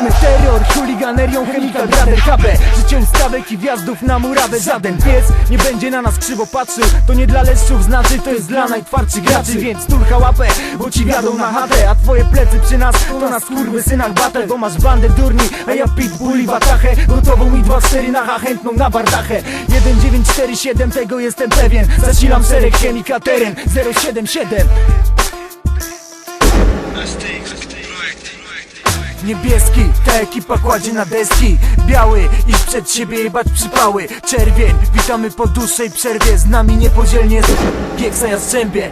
Robimy terror, chuliganerią, chemical brother HP Życie ustawek i wjazdów na murawę. Żaden pies nie będzie na nas krzywo patrzył. To nie dla leszczów znaczy, to jest dla najtwardszych graczy. Więc turcha łapę, bo ci wiadą na chatę. A twoje plecy przy nas, to na skurwy synach battle Bo masz bandę durni, a ja pitbulli watachę. Gotową i 2-4 na chętną na bardachę. 1947 tego jestem pewien. Zasilam szereg chemika teren 077 Niebieski, ta ekipa kładzie na deski. Biały, iść przed siebie jebać przypały. Czerwień, witamy po dłuższej przerwie. Z nami niepodzielnie Gieksa Jastrzębie.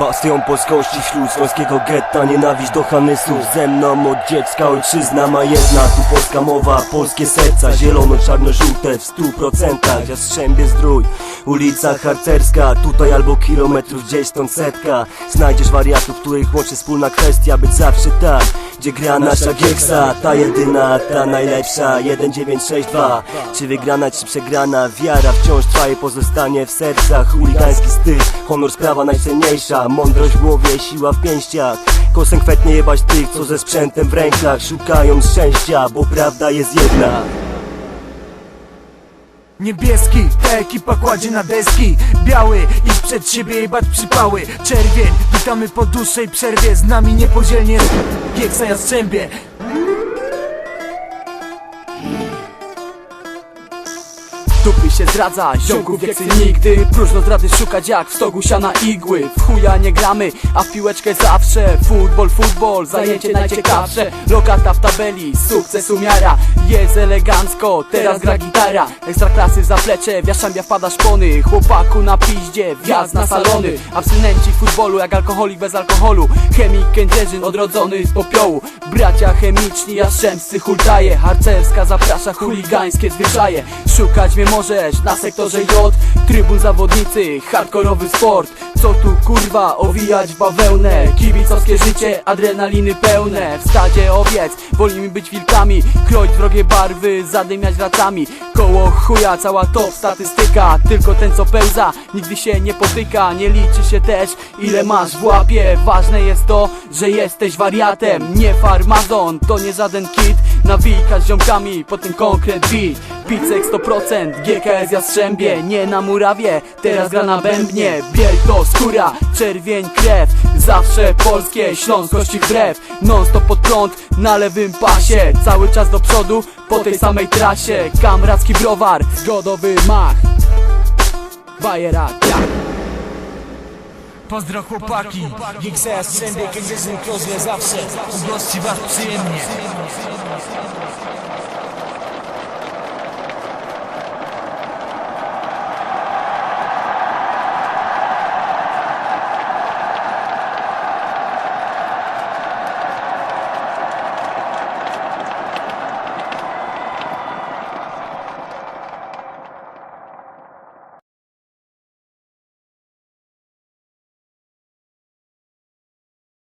Bastion polskości wśród śląskiego getta. Nienawiść do Hanysów Ze mną od dziecka ojczyzna ma jedna. Tu polska mowa, polskie serca. Zielono-czarno-żółte w stu procentach. Jastrzębie zdrój, ulica harcerska Tutaj albo kilometrów gdzieś stąd setka Znajdziesz wariatów, których łączy wspólna kwestia Być zawsze tak, gdzie gra nasza gieksa. Ta jedyna, ta najlepsza 1962 Czy wygrana, czy przegrana Wiara wciąż trwa i pozostanie w sercach. Chuligański styl, honor sprawa najcenniejsza. Mądrość w głowie, siła w pięściach. Konsekwentnie jebać tych, co ze sprzętem w rękach. Szukają szczęścia, bo prawda jest jedna Niebieski, ta ekipa kładzie na deski. Biały, iść przed siebie jebać przypały. Czerwień, witamy po dłuższej przerwie. Z nami niepodzielnie Gieksa Jastrzębie Dupy się zdradza, ziomków jak nigdy. Próżno zdrady szukać jak w stogu siana igły. W chuja nie gramy, a w piłeczkę zawsze. Futbol, futbol, zajęcie najciekawsze. Lokata w tabeli, sukces umiara. Jest elegancko, teraz gra gitara. Ekstra klasy zaplecze, w Jaszambia wpada szpony Chłopaku na piździe, wjazd na salony. Abstynenci futbolu, jak alkoholik bez alkoholu. Chemik kędzierzyn, odrodzony z popiołu. Bracia chemiczni, jastrzębscy hultaje. Harcerska zaprasza chuligańskie zwyczaje. Szukać mnie możesz na sektorze J. Trybun zawodnicy, hardkorowy sport. Co tu kurwa owijać bawełnę? Kibicowskie życie, adrenaliny pełne. W stadzie owiec, wolimy być wilkami. Kroić wrogie barwy, zadymiać latami Koło chuja, cała top statystyka. Tylko ten co pełza, nigdy się nie potyka. Nie liczy się też ile masz w łapie. Ważne jest to, że jesteś wariatem. Nie farmazon, to nie żaden kit. Nawijka z ziomkami po ten konkret beat Picek 100%, GKS Jastrzębie Nie na murawie, teraz gra na bębnie. Biel to skóra, czerwień krew. Zawsze polskie, śląskości wbrew Non stop pod prąd, na lewym pasie. Cały czas do przodu, po tej samej trasie. Kamracki browar, zgodowy mach. Bajera, ja. Pozdro chłopaki, Gieksa Jastrzębie, Kędzierzyn Kroźle zawsze. Ugości was przyjemnie